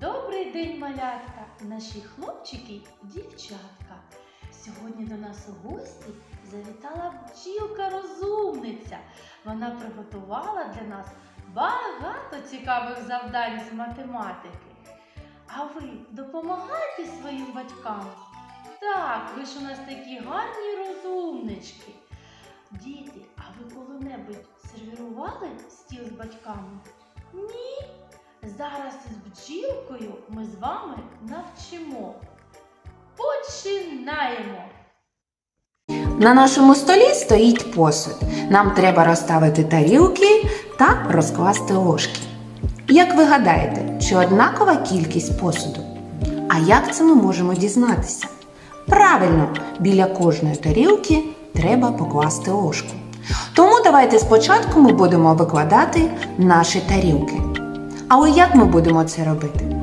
Добрий день, малятка, наші хлопчики і дівчатка. Сьогодні до нас у гості завітала бджілка розумниця. Вона приготувала для нас багато цікавих завдань з математики. А ви допомагаєте своїм батькам? Так, ви ж у нас такі гарні розумнички. Діти, а ви коли-небудь сервірували стіл з батьками? Ні. Зараз із бджілкою ми з вами навчимо. Починаємо! На нашому столі стоїть посуд. Нам треба розставити тарілки та розкласти ложки. Як ви гадаєте, чи однакова кількість посуду? А як це ми можемо дізнатися? Правильно, біля кожної тарілки треба покласти ложку. Тому давайте спочатку ми будемо викладати наші тарілки. Але як ми будемо це робити?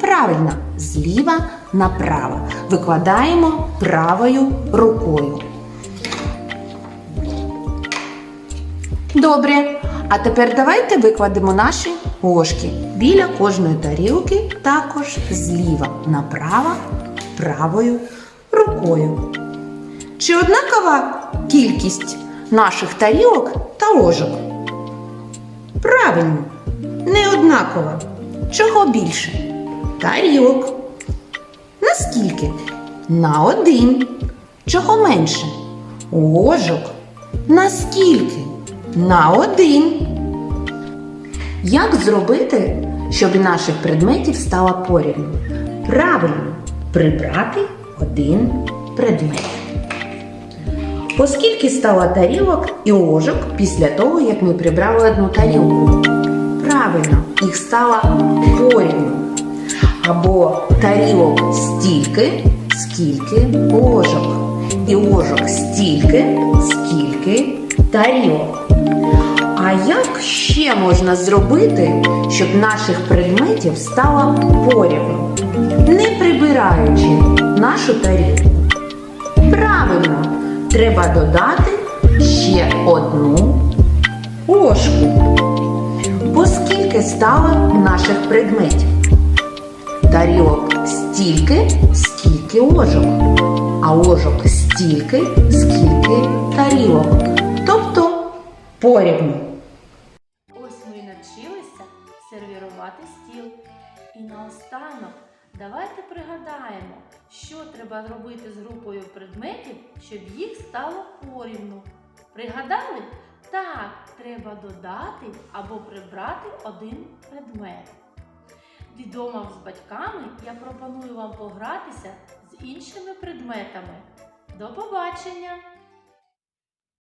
Правильно, зліва направо. Викладаємо правою рукою. Добре. А тепер давайте викладемо наші ложки біля кожної тарілки, також зліва направо правою рукою. Чи однакова кількість наших тарілок та ложок? Правильно, не однакова. Чого більше? Тарілок. Наскільки? На один. Чого менше? Ложок. Наскільки? На один. Як зробити, щоб наших предметів стало порівну? Правильно, прибрати один предмет. Оскільки стало тарілок і ложок після того, як ми прибрали одну тарілку? Правильно, їх стало порівну. Або тарілок стільки, скільки ложок. І ложок стільки, скільки тарілок. А як ще можна зробити, щоб наших предметів стало порівну, не прибираючи нашу тарілку? Правильно, треба додати ще одну ложку. Стало наших предметів? Тарілок стільки, скільки ложок, а ложок стільки, скільки тарілок. Тобто порівну. Ось ми навчилися сервірувати стіл. І наостанок давайте пригадаємо, що треба зробити з групою предметів, щоб їх стало порівну. Пригадали? Так, треба додати або прибрати один предмет. Відомо з батьками я пропоную вам погратися з іншими предметами. До побачення!